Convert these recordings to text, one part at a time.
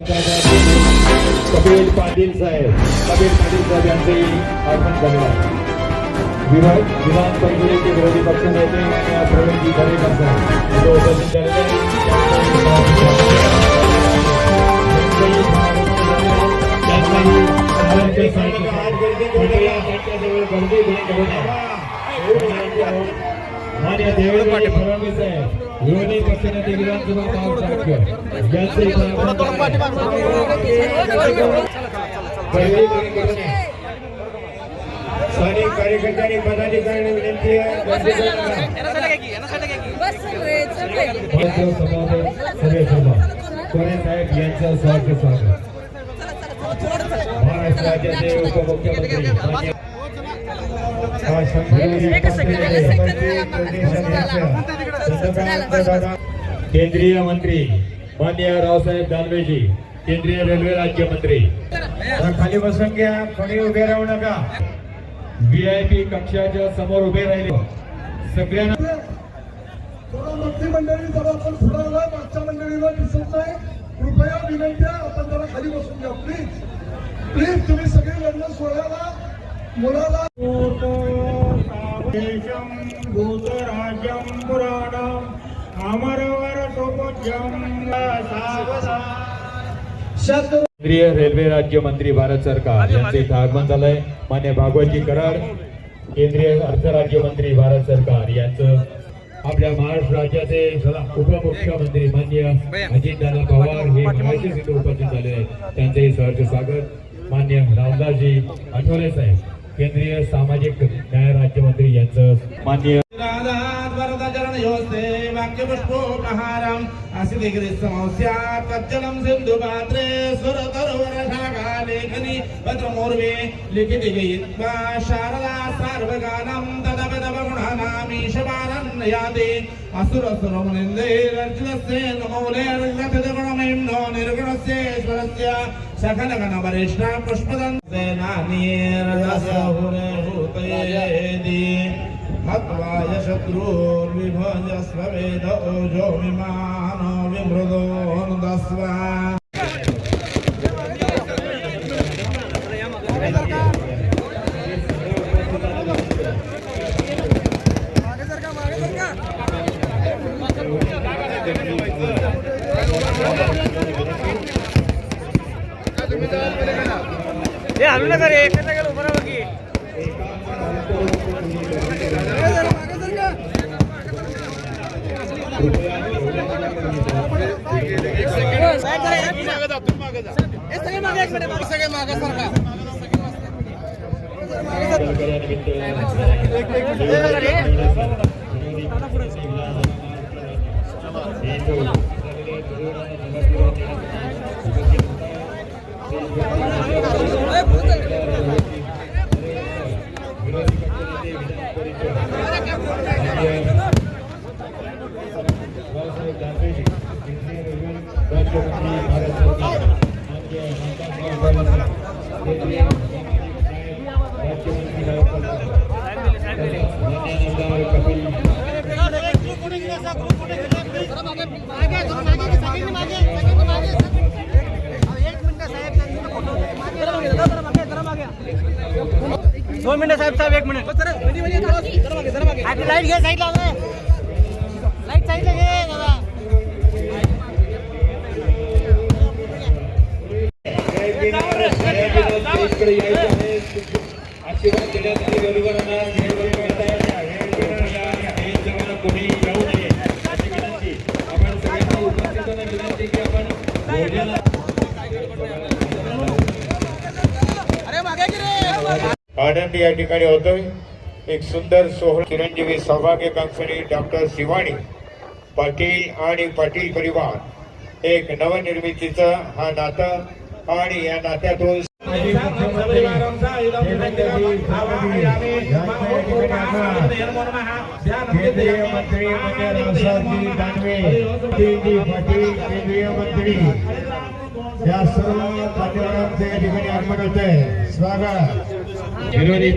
कपिल पाटिल साहेब कपिल पाटिल साहेब यांचंही आगमन करणार विमान परिषदेचे विरोधी पक्षनेते मान्य प्रवीणजी दरेकर साहेब इथे उपस्थित झालेले मान्य देवेंद्र फडणवीस साहेब विरोधी पक्षनेते विधानसभा महासंघ यांचे. स्थानिक कार्यकर्त्यांनी पदाधिकाऱ्यांनी विनंती आहे गर्दी करू नका. बस सगळे सगळे भारतीय समाज सगळे सभा कोरे साहेब यांचं स्वागत स्वागत महाराष्ट्र राज्याचे उपमुख्यमंत्री केंद्रीय मंत्री मान्य रावसाहेब दानवेजी केंद्रीय रेल्वे राज्यमंत्री. खाली बसून घ्या कोणी उभे राहू नका. व्ही आय पी कक्षाच्या समोर उभे राहिले. सगळ्यांना थोडा मंत्रिमंडळी जरा आपण पुढे मागच्या मंडळीला दिसत नाही. कृपया विनंती आहे आपण जरा खाली बसून घ्या प्लीज प्लीज तुम्ही सगळे लग्न सोहळ्याला मुलाला भूतराज्यं पुराणम् शब्द केंद्रीय रेल्वे राज्यमंत्री भारत सरकार यांचे इथं आगमन झालंय. मान्य भागवतजी कराड केंद्रीय अर्थ राज्यमंत्री भारत सरकार यांचं. आपल्या महाराष्ट्र राज्याचे उपमुख्यमंत्री मान्य अजितदादा पवार हे इथे उपस्थित झाले आहेत. त्यांचेही सहर्ष स्वागत. मान्य रामदासजी आठवले साहेब. केंद्रीय सामाजिक न्याय राज्यमंत्री यांचं मान्य वाक्यपुष्पोपहारम् असिदिग्रिसमस्यात् तच्चलं सिन्धुपात्रे सुरतरुवरशाखालेखनि भद्रमूर्वे लिखितिगयित्वा शारदा सार्वगानं तदपदपगुणानामीशमानन्नयाति असुरसुरमुनिन्दैरर्जुनस्य नमौलेर्गतगुणमहिम्नो निर्गुणस्येश्वरस्य सकलगणवरिष्ठा पुष्पदन् सेनानीर्दशहुरे भूतयेदि हत्वाय शत्रुर्विभजस्व वेद ओजो विमानो विमृदोऽनुदस्व हलू नका रे एकटा गेलो बरोबर की दोन मिनट साहब साहब एक मिनट। लाइट लाईट घे साईडला आशीर्वाद कोणी जाऊ नये अशी विनंती आपण सगळ्यांना उपस्थितांना विनंती की आपण आनंद या ठिकाणी होतोय. एक सुंदर सोहळा. चिरंजीवी सौभाग्यकांक्षणी डॉक्टर शिवाणी पाटील आणि पाटील परिवार. एक नवनिर्मितीचं हा नातं आणि या नात्यातून मंत्री म्हणजे रावसाहेबजी दानवे पाटील स्वागत विरोधी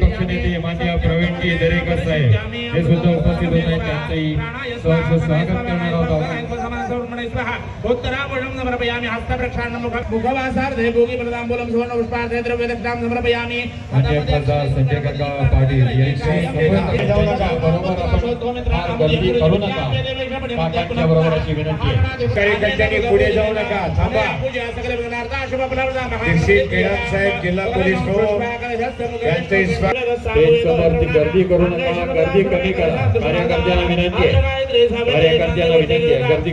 दरेकर साहेब, हे उपस्थित होत त्यांचंही स्वागत आपण. उत्तरापुषं समर्पयामि हस्तप्रक्षान्न मुख मुखवासार्धे भोगी प्रदाम्बूलं सुवर्णपुष्पार्धे द्रव्यदक्षिणां समर्पयामि। पुढे जाऊ नका थांबा. साहेब जिल्हा पोलीस गर्दी करू ना गर्दी कमी करा. कार्यकर्त्यांना विनंती आहे. कार्यकर्त्यांना विनंती आहे. गर्दी